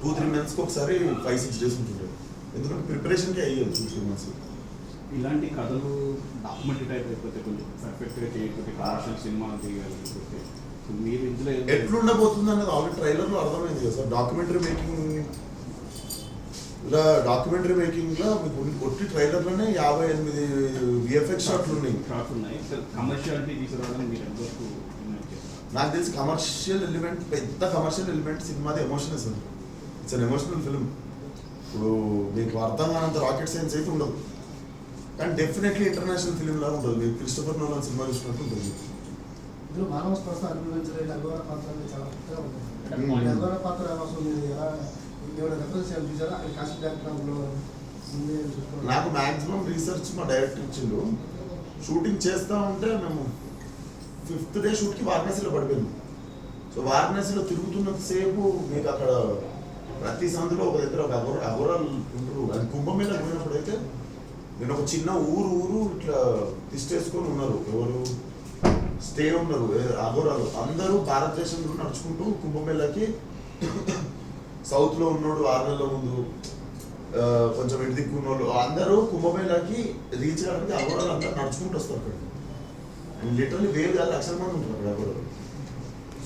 Two three మంత్స్కి ఒకసారి five six days ఉంటుండే. ఎందుకంటే ప్రిపరేషన్కి అయ్యేది టూ త్రీ మంత్స్ ఇలాంటి కథలు డాక్యుమెంటరీ టైప్ అయిపోతే కొంచెం పర్ఫెక్ట్గా చేయకపోతే కమర్షియల్ సినిమా సో మీరు ఇందులో ఎట్లుండబోతుంది అనేది ఆల్రెడీ ట్రైలర్లో అర్థమైంది కదా సార్. డాక్యుమెంటరీ మేకింగ్ ఇలా డాక్యుమెంటరీ మేకింగ్లో మీకు ఉన్ని- ఒట్టి ట్రైలర్లోనే యాభై ఎనిమిది విఎఫ్ఎక్స్ షాట్లు ఉన్నాయి. షార్ట్స్ ఉన్నాయి. సార్ కమర్షియాలిటీ తీసుకురావడానికి మీరు ఎంతవరకు నాకు తెలిసి కమర్షియల్ ఎలిమెంట్ పెద్ద commercial element సినిమాది emotion sir it's an emotional film ఇప్పుడు మీకు అర్థం కానంత రాకెట్ సైన్స్ అయితే ఉండదు. కానీ డెఫినెట్లీ ఇంటర్నేషనల్ ఫిల్మ్ లాగా ఉంటుంది మీకు క్రిస్టఫర్ నోలన్ సినిమా చూసినట్టు ఉంటుంది. ఇందులో మానవ స్పర్శ అనుభవించలేని అఘోర పాత్ర చాలా కొత్తగా ఉంటుంది మ్మ్. ఈ అఘోర పాత్ర అసలు మీరు ఎలా రెఫరెన్స్ చేయాలి చూసారా? అక్కడ కాశీ బ్యాక్గ్రౌండ్లో ఉంది అని చూసుకోవాలి. నాకు మాక్సిమం రీసెర్చ్ మా డైరెక్టర్ ఇచ్చిండు. షూటింగ్ చేస్తా ఉంటే మేము ఫిఫ్త్ డే షూట్కి వారణాసిలో పడిపోయింది. సో వారణాసిలో తిరుగుతున్నంతసేపు మీకు అక్కడ ప్రతి సందులో ఒక దగ్గర ఒక అఘోర అఘోరాలు ఉంటారు అది కుంభమేళ పోయినప్పుడు అయితే నేను ఒక చిన్న ఊరు ఊరు ఇట్లా తిష్టేసుకొని ఉన్నారు. ఎవరు? స్టే ఉన్నారు. అఘోరాలు. అందరూ భారతదేశంలో నడుచుకుంటూ కుంభమేళకి సౌత్లో ఉన్నోడు ఆరు నెలల ముందు కొంచెం ఇటు దిక్కు అందరూ కుంభమేళకి రీచ్ కావడానికి అఘోరాలు అందరూ నడుచుకుంటూ వస్తారు అక్కడ లిటరల్లీ వేలు కాదు లక్షల మంది ఉంటారు అక్కడ అఘోరాలు